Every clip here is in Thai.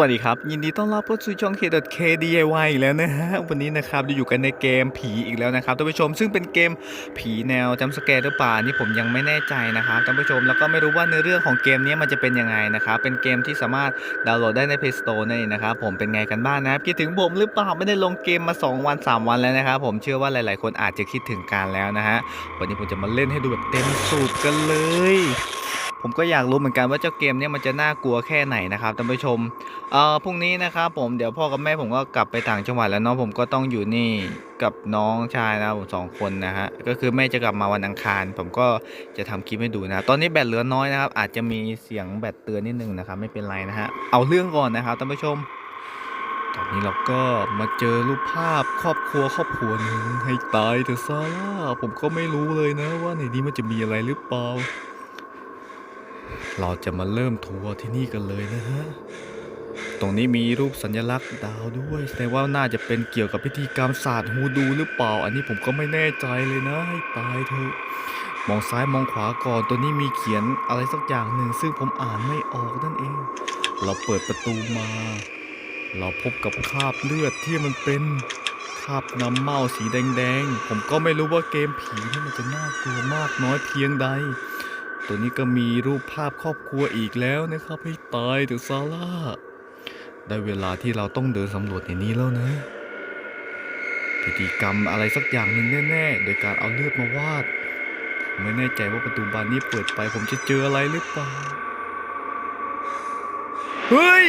สวัสดีครับ ยินดีต้อนรับเข้าสู่ช่อง K.KDIY อีกแล้วนะฮะ วันนี้นะครับเราอยู่กันในเกมผีอีกแล้วนะครับท่านผู้ชมซึ่งเป็นเกมผีแนวจัมป์สแกร์หรือเปล่านี่ผมยังไม่แน่ใจนะครับท่านผู้ชมแล้วก็ไม่รู้ว่าเนื้อเรื่องของเกมนี้มันจะเป็นยังไงนะครับเป็นเกมที่สามารถดาวน์โหลดได้ใน Play Store นั่นเองนะครับผมเป็นไงกันบ้างนะครับคิดถึงผมหรือเปล่าไม่ได้ลงเกมมา 2 วัน 3 วันแล้วนะครับผมเชื่อว่าหลาย ๆ คนอาจจะคิดถึงการแล้วนะฮะวันนี้ผมจะมาเล่นให้ดูแบบเต็มสูบกันเลย ผมก็อยากรู้เหมือนกันว่าเจ้าเกมเนี้มันจะน่ากลัวแค่ไหนนะครับท่านผู้ชมเอ่อพรุ่งนี้นะครับผมเดี๋ยวพ่อกับแม่ผมก็กลับไปต่างจังหวัดแล้วเนาะผมก็ต้องอยู่นี่กับน้องชายนะผมสองคนนะฮะก็คือแม่จะกลับมาวันอังคาร ผมก็จะทำคลิปให้ดูนะ ตอนนี้แบตเหลือน้อยนะครับ อาจจะมีเสียงแบตเตือนนิดนึงนะครับไม่เป็นไรนะฮะเอาเรื่องก่อนนะครับท่านผู้ชมตอนนี้เราก็มาเจอรูปภาพครอบครัวครอบครัวหนึ่งให้ตายเถอะซาร่าผมก็ไม่รู้เลยนะว่าในนี้มันจะมีอะไรหรือเปล่า เราจะมาเริ่มทัวร์ที่นี่กันเลยนะฮะ ตรงนี้มีรูปสัญลักษณ์ดาวด้วยแสดงว่าน่าจะเป็นเกี่ยวกับพิธีกรรมศาสตร์ฮูดูหรือเปล่า อันนี้ผมก็ไม่แน่ใจเลยนะตายเถอะมองซ้ายมองขวาก่อนตัวนี้มีเขียนอะไรสักอย่างหนึ่ง ซึ่งผมอ่านไม่ออกนั่นเอง เราเปิดประตูมา เราพบกับคราบเลือดที่มันเป็นคราบน้ำเมาสีแดงๆ ผมก็ไม่รู้ว่าเกมผีนี่มันจะน่ากลัวมากน้อยเพียงใด ตัวนี้ก็มีรูปภาพครอบครัวอีกแล้วนะครับให้ตายเถอะซาร่า ได้เวลาที่เราต้องเดินสำรวจในนี้แล้วนะ พิธีกรรมอะไรสักอย่างหนึ่งแน่ๆ โดยการเอาเลือดมาวาด ไม่แน่ใจว่าประตูบานนี้เปิดไปผมจะเจออะไรหรือเปล่า เฮ้ย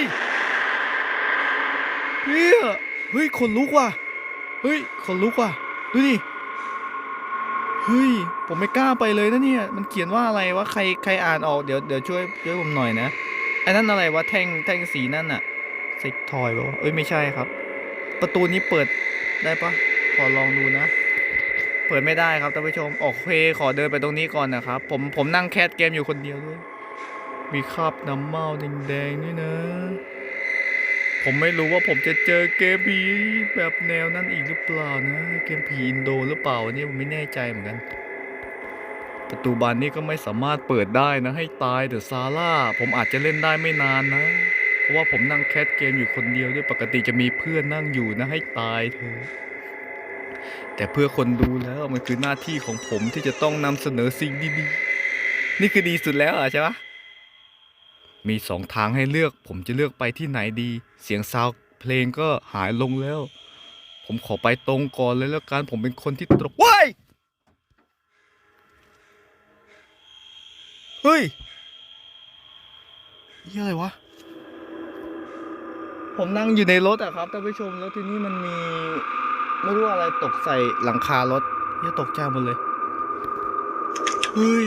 เฮียเฮ้ยขนลุกว่ะ เฮ้ยขนลุกว่ะ ดูดิ เฮ้ย ผมไม่กล้าไปเลยนะเนี่ย มันเขียนว่าอะไรวะ ใคร ใครอ่านออก เดี๋ยวเดี๋ยวช่วยช่วยผมหน่อยนะไอ้นั่นอะไรวะ แท่งแท่งสีนั่นอะเซ็กทอยปะวะเอ้ยไม่ใช่ครับ ประตูนี้เปิดได้ปะขอลองดูนะ เปิดไม่ได้ครับท่านผู้ชม โอเค ขอเดินไปตรงนี้ก่อนนะครับ ผม ผมนั่งแคสเกมอยู่คนเดียวด้วย มีคราบน้ำเมาแดงๆนี่นะ ผมไม่รู้ว่าผมจะเจอเกมผีแบบแนวนั้นอีกหรือเปล่านะ เกมผีอินโดหรือเปล่าอันนี่ผมไม่แน่ใจเหมือนกัน ประตูบานนี้ก็ไม่สามารถเปิดได้นะ ให้ตายเดอะซาร่าผมอาจจะเล่นได้ไม่นานนะ เพราะว่าผมนั่งแคสเกมอยู่คนเดียวด้วยปกติจะมีเพื่อนนั่งอยู่นะให้ตายเถอะแต่เพื่อคนดูแล้วมันคือหน้าที่ของผมที่จะต้องนำเสนอสิ่งดีๆนี่คือดีสุดแล้วเหรอะใช่ปะ มีสองทางให้เลือก ผมจะเลือกไปที่ไหนดี เสียงซาวเพลงก็หายลงแล้ว ผมขอไปตรงก่อนเลยแล้วกันผมเป็นคนที่ตรงว้ายเฮ้ยนี่อะไรวะ ผมนั่งอยู่ในรถอะครับท่านผู้ชมแล้วทีนี้มันมีไม่รู้อะไรตกใส่หลังคารถเหี้ยตกใจหมดเลย เฮ้ย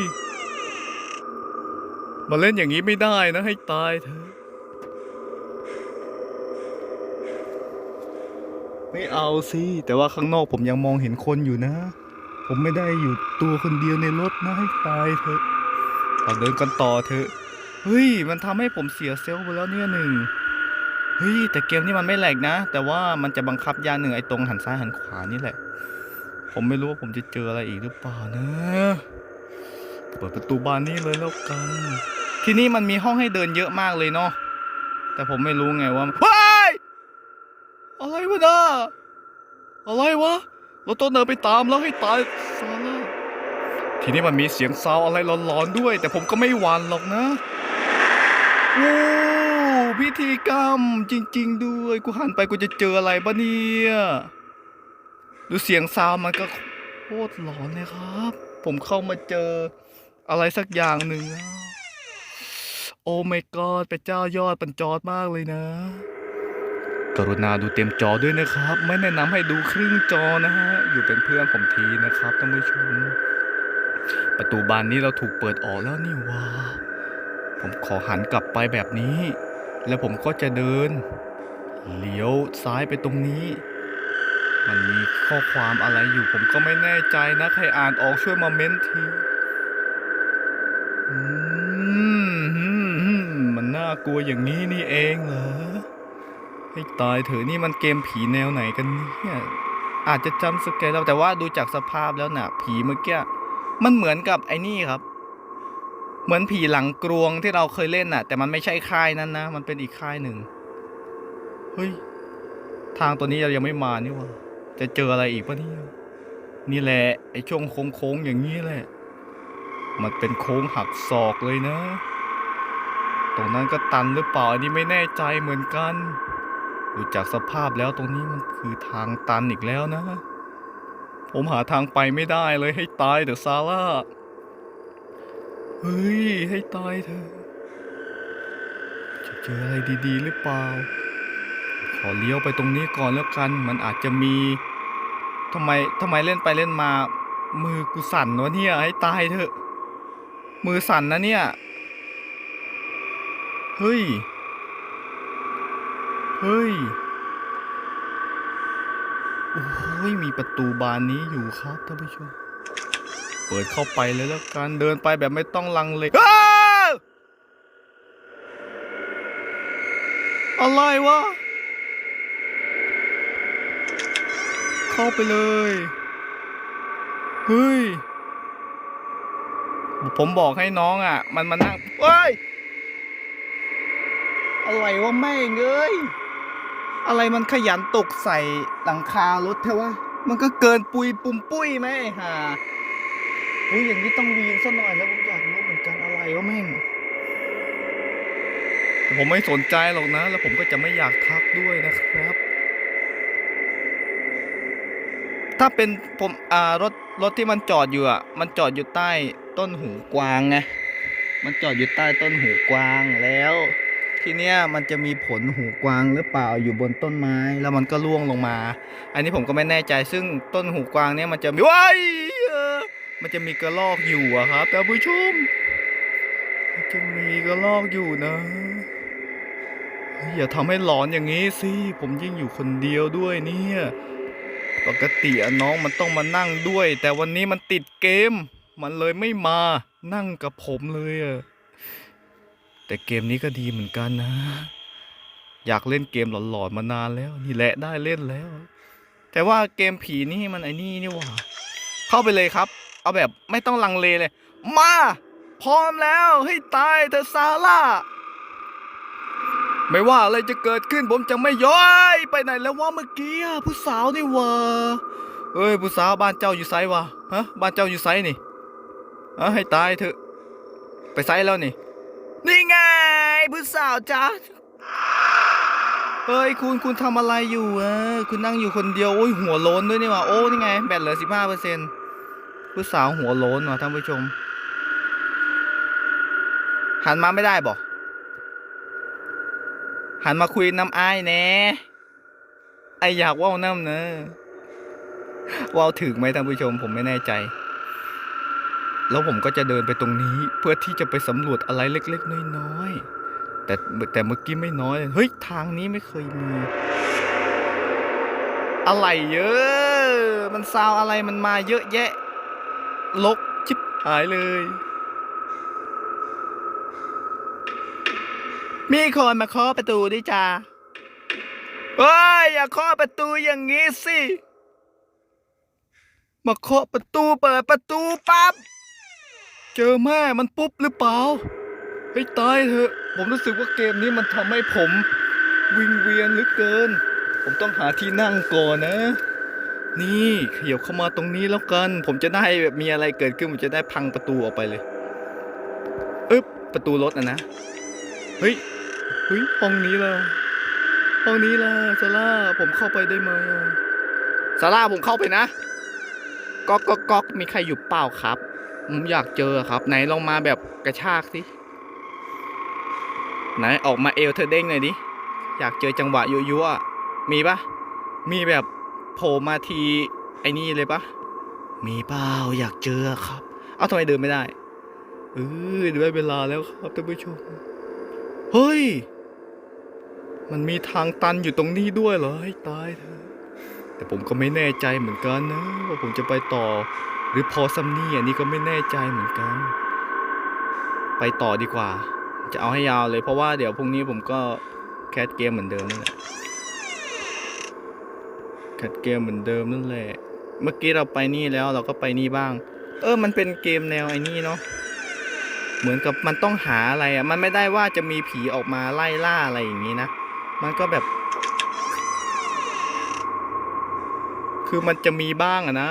มาเล่นอย่างนี้ไม่ได้นะให้ตายเถอะไม่เอาสิ แต่ว่าข้างนอกผมยังมองเห็นคนอยู่นะ ผมไม่ได้อยู่ตัวคนเดียวในรถนะให้ตายเถอะเราเดินกันต่อเถอะ เฮ้ย มันทำให้ผมเสียเซลล์ไปแล้วเนี่ยหนึ่งเฮ้ย แต่เกมนี้มันไม่แหลกนะ แต่ว่ามันจะบังคับยาหนึ่งไอ้ตรงหันซ้ายหันขวานี่แหละ ผมไม่รู้ว่าผมจะเจออะไรอีกหรือเปล่านะ เปิดประตูบานนี้เลยแล้วกัน ที่นี่มันมีห้องให้เดินเยอะมากเลยเนาะแต่ผมไม่รู้ไงว่าเฮ้ยอะไรวะน่ะอะไรวะเราต้องเดินไปตามแล้วให้ตายซาร่าทีนี้มันมีเสียงซาวอะไรหลอนๆด้วย แต่ผมก็ไม่หวั่นหรอกนะโอ้พิธีกรรมจริง ๆ ด้วยกูหันไปกูจะเจออะไรบ้าเนี่ยดูเสียงซาวมันก็โคตรหลอนเลยครับ ผมเข้ามาเจออะไรสักอย่างหนึ่งแล้ว โอ้ไม่กอดเป็นเจ้ายอดปัญจอดมากเลยนะ กรุณาดูเต็มจอด้วยนะครับ ไม่แนะนำให้ดูครึ่งจอนะฮะ อยู่เป็นเพื่อนผมทีนะครับท่านผู้ชม ประตูบานนี้เราถูกเปิดออกแล้วนี่ว่า ผมขอหันกลับไปแบบนี้ แล้วผมก็จะเดิน เลี้ยวซ้ายไปตรงนี้ มันมีข้อความอะไรอยู่ผมก็ไม่แน่ใจนะ ใครอ่านออกช่วยมาเม้นที อืมหืมหืมมันน่ากลัวอย่างนี้นี่เองเหรอให้ตายเถอะนี่มันเกมผีแนวไหนกันเนี่ยอาจจะจำสเกลเราแต่ว่าดูจากสภาพแล้วน่ะ ผีเมื่อกี้มันเหมือนกับไอ้นี่ครับ เหมือนผีหลังกรวงที่เราเคยเล่นน่ะ แต่มันไม่ใช่ค่ายนั้นนะ มันเป็นอีกค่ายหนึ่งเฮ้ยทางตัวนี้เรายังไม่มานี่วะจะเจออะไรอีกปะเนี่ยนี่แหละไอ้ช่วงโค้งๆอย่างนี้แหละ มันเป็นโค้งหักศอกเลยนะ ตรงนั้นก็ตันหรือเปล่าอันนี้ไม่แน่ใจเหมือนกันดูจากสภาพแล้วตรงนี้มันคือทางตันอีกแล้วนะ ผมหาทางไปไม่ได้เลยให้ตายเถอะซาร่าเฮ้ย ให้ตายเถอะจะเจออะไรดีๆ หรือเปล่า ขอเลี้ยวไปตรงนี้ก่อนแล้วกัน มันอาจจะมีทำไมทำไมเล่นไปเล่นมา มือกูสั่นวะเนี่ยให้ตายเถอะ มือสั่นนะเนี่ย เฮ้ย เฮ้ย โอ้ยมีประตูบานนี้อยู่ครับท่านผู้ชม เปิดเข้าไปเลยแล้วกันเดินไปแบบไม่ต้องลังเลอ้าวอะไรวะ เข้าไปเลย เฮ้ย ผมบอกให้น้องอะ มันมานั่งเฮ้ย อะไรวะแม่งเอ้ย อะไรมันขยันตกใส่หลังคารถเทวะ มันก็เกินปุยปุ่มปุ้ยไหมไอ้ห่าอุ้ยอย่างนี้ต้องวีนซะหน่อยแล้วผมอยากรู้เหมือนกันอะไรวะแม่ง ผมไม่สนใจหรอกนะ แล้วผมก็จะไม่อยากทักด้วยนะครับ ถ้าเป็นผมอ่ารถรถที่มันจอดอยู่อะ มันจอดอยู่ใต้ต้นหูกวางไง มันจอดอยู่ใต้ต้นหูกวางแล้ว ทีเนี้ยมันจะมีผลหูกวางหรือเปล่าอยู่บนต้นไม้แล้วมันก็ร่วงลงมา อันนี้ผมก็ไม่แน่ใจซึ่งต้นหูกวางเนี้ยมันจะมีว้ายมันจะมีกระรอกอยู่อะครับท่านผู้ชมมันจะมีกระรอกอยู่นะอย่าทำให้หลอนอย่างนี้สิผมยิ่งอยู่คนเดียวด้วยเนี่ยปกติอน้องมันต้องมานั่งด้วย แต่วันนี้มันติดเกม มันเลยไม่มานั่งกับผมเลยอะ แต่เกมนี้ก็ดีเหมือนกันนะ อยากเล่นเกมหลอนๆมานานแล้ว นี่แหละได้เล่นแล้ว แต่ว่าเกมผีนี่มันไอ้นี่นี่หว่าเข้าไปเลยครับ เอาแบบไม่ต้องลังเลเลย มาพร้อมแล้วให้ตายเธอซาร่าไม่ว่าอะไรจะเกิดขึ้นผมจะไม่ย้อยไปไหนแล้วว่าเมื่อกี้ผู้สาวนี่วะเอ้ยผู้สาวบ้านเจ้าอยู่ไซวะฮะบ้านเจ้าอยู่ไซนี่อะให้ตายเถอะ ไปไซแล้วนี่ นี่ไงผู้สาวจ้าเฮ้ยคุณคุณทำอะไรอยู่เออคุณนั่งอยู่คนเดียวโอ้ยหัวโล้นด้วยนี่ว่าโอ้นี่ไงแบตเหลือสิบห้าเปอร์เซ็นต์ผู้สาวหัวโล้นว่ะท่านผู้ชม หันมาไม่ได้บอกหันมาคุยน้ำอายแน่ไออยากว่าวน้ำเนอะว่าวถึงไหมท่านผู้ชมผมไม่แน่ใจ แล้วผมก็จะเดินไปตรงนี้เพื่อที่จะไปสำรวจอะไรเล็ก ๆ น้อยๆแต่แต่เมื่อกี้ไม่น้อยเลยเฮ้ยทางนี้ไม่เคยมี อะไรเยอะ มันซาวอะไรมันมาเยอะแยะ ลกชิบหายเลย มีคนมาเคาะประตูด้วยจ้าเฮ้ยอย่าเคาะประตูอย่างงี้สิ มาเคาะประตูเปิดประตูปั๊บ เจอแม่มันปุ๊บหรือเปล่าให้ตายเถอะ ผมรู้สึกว่าเกมนี้มันทำให้ผม วิงเวียนเหลือเกิน ผมต้องหาที่นั่งก่อนนะ นี่ขยับเข้ามาตรงนี้แล้วกัน ผมจะได้แบบมีอะไรเกิดขึ้นผมจะได้พังประตูออกไปเลยอึ๊บประตูรถนะนะ เฮ้ย เฮ้ยห้องนี้ล่ะ ห้องนี้ล่ะซาร่าผมเข้าไปได้ไหมซาร่าผมเข้าไปนะก๊อกก๊อกก๊อกมีใครอยู่เปล่าครับ ผมอยากเจอครับ ไหนลองมาแบบกระชากสิ ไหนออกมาเอวเธอเด้งหน่อยดิ อยากเจอจังหวะยั่วๆมีปะมีแบบโผล่มาทีไอ้นี่เลยปะมีเปล่าอยากเจอครับ เอาทำไมเดินไม่ได้ เออได้เวลาแล้วครับท่านผู้ชม เฮ้ย มันมีทางตันอยู่ตรงนี้ด้วยเหรอให้ตายเถอะแต่ผมก็ไม่แน่ใจเหมือนกันนะ ว่าผมจะไปต่อ หรือพอซัมนี่อันนี้ก็ไม่แน่ใจเหมือนกัน ไปต่อดีกว่า จะเอาให้ยาวเลยเพราะว่าเดี๋ยวพรุ่งนี้ผมก็แคดเกมเหมือนเดิมนั่นแหละแคดเกมเหมือนเดิมนั่นแหละ เมื่อกี้เราไปนี่แล้วเราก็ไปนี่บ้าง เออ มันเป็นเกมแนวไอ้นี่เนาะเหมือนกับมันต้องหาอะไรอะ มันไม่ได้ว่าจะมีผีออกมาไล่ล่าอะไรอย่างนี้นะ มันก็แบบ คือมันจะมีบ้างอะนะ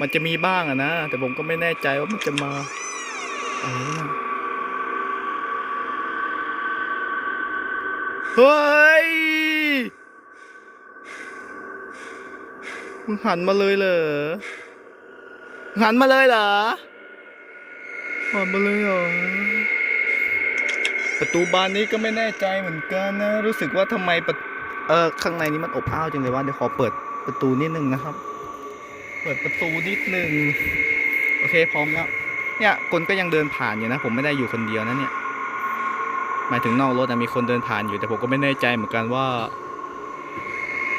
มันจะมีบ้างอะนะ แต่ผมก็ไม่แน่ใจว่ามันจะมาอะไรวะเฮ้ย มึงหันมาเลยเหรอ หันมาเลยเหรอ หันมาเลยเหรอ ประตูบานนี้ก็ไม่แน่ใจเหมือนกันนะ รู้สึกว่าทำไมเออข้างในนี้มันอบอ้าวจังเลยว่าเดี๋ยวขอเปิดประตูนิดนึงนะครับ ปิดประตูนิดนึงโอเคพร้อมแล้วเนี่ยคนก็ยังเดินผ่านอยู่นะ ผมไม่ได้อยู่คนเดียวนะเนี่ยหมายถึงนอกรถนะมีคนเดินผ่านอยู่แต่ผมก็ไม่แน่ใจเหมือนกันว่า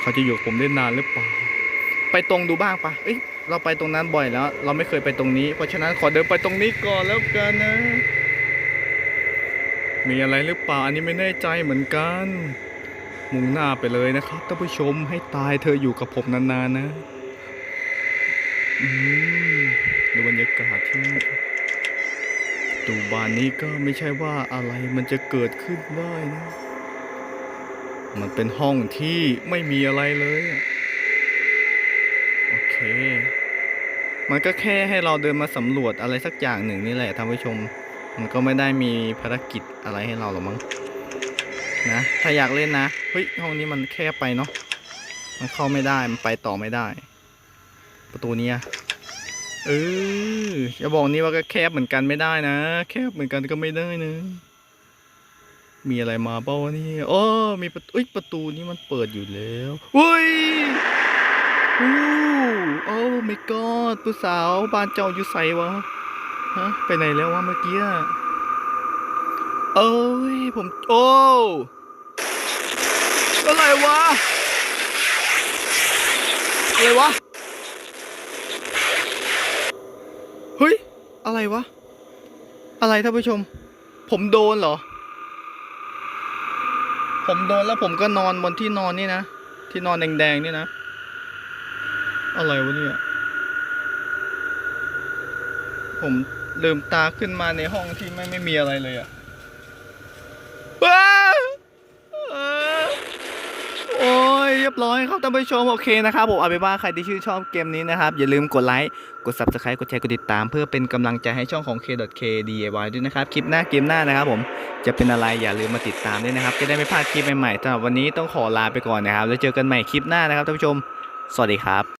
เขาจะอยู่กับผมได้นานหรือเปล่าไปตรงดูบ้างปะเอ้ยเราไปตรงนั้นบ่อยแล้ว เราไม่เคยไปตรงนี้ เพราะฉะนั้นขอเดินไปตรงนี้ก่อนแล้วกันนะ มีอะไรหรือเปล่าอันนี้ไม่แน่ใจเหมือนกัน มุ่งหน้าไปเลยนะครับท่านผู้ชมให้ตายเธออยู่กับผมนานๆนะ ดูบรรยากาศที่นี่ครับตูบานนี้ก็ไม่ใช่ว่าอะไรมันจะเกิดขึ้นได้นะ มันเป็นห้องที่ไม่มีอะไรเลย โอเค มันก็แค่ให้เราเดินมาสำรวจอะไรสักอย่างหนึ่งนี่แหละท่านผู้ชม มันก็ไม่ได้มีภารกิจอะไรให้เราหรอกมั้ง นะ ถ้าอยากเล่นนะ เฮ้ย ห้องนี้มันแคบไปเนาะ มันเข้าไม่ได้ มันไปต่อไม่ได้ ประตูนี้เอออย่าบอกนี่ว่าก็แคบเหมือนกันไม่ได้นะ แคบเหมือนกันก็ไม่ได้นะ มีอะไรมาเปล่าวะนี่อ๋อมีประตูประตูนี้มันเปิดอยู่แล้วเฮ้ยอู้โอ้ my god ผู้สาวบ้านเจ้าอยู่ใสวะฮะไปไหนแล้ววะเมื่อกี้เอ้ยผมโอ้อะไรวะอะไรวะ เฮ้ย อะไรวะ อะไรท่านผู้ชม ผมโดนเหรอ ผมโดนแล้วผมก็นอนบนที่นอนนี่นะ ที่นอนแดงๆนี่นะ อะไรวะเนี่ย ผมลืมตาขึ้นมาในห้องที่ไม่ไม่มีอะไรเลยอะว้าเอ่อโอ้ย เรียบร้อยครับท่านผู้ชมโอเคนะครับผมเอาไปนว่าใครที่ชื่นชอบเกมนี้นะครับ อย่าลืมกดไลค์ กด subscribe กดแชร์ กดติดตาม เพื่อเป็นกำลังใจให้ช่องของ K.K.DIY ด้วยนะครับ คลิปหน้าเกมหน้านะครับผมจะเป็นอะไรอย่าลืมมาติดตามด้วยนะครับ จะได้ไม่พลาดคลิปใหม่ๆสำหรับวันนี้ต้องขอลาไปก่อนนะครับแล้วเจอกันใหม่คลิปหน้านะครับท่านผู้ชม สวัสดีครับ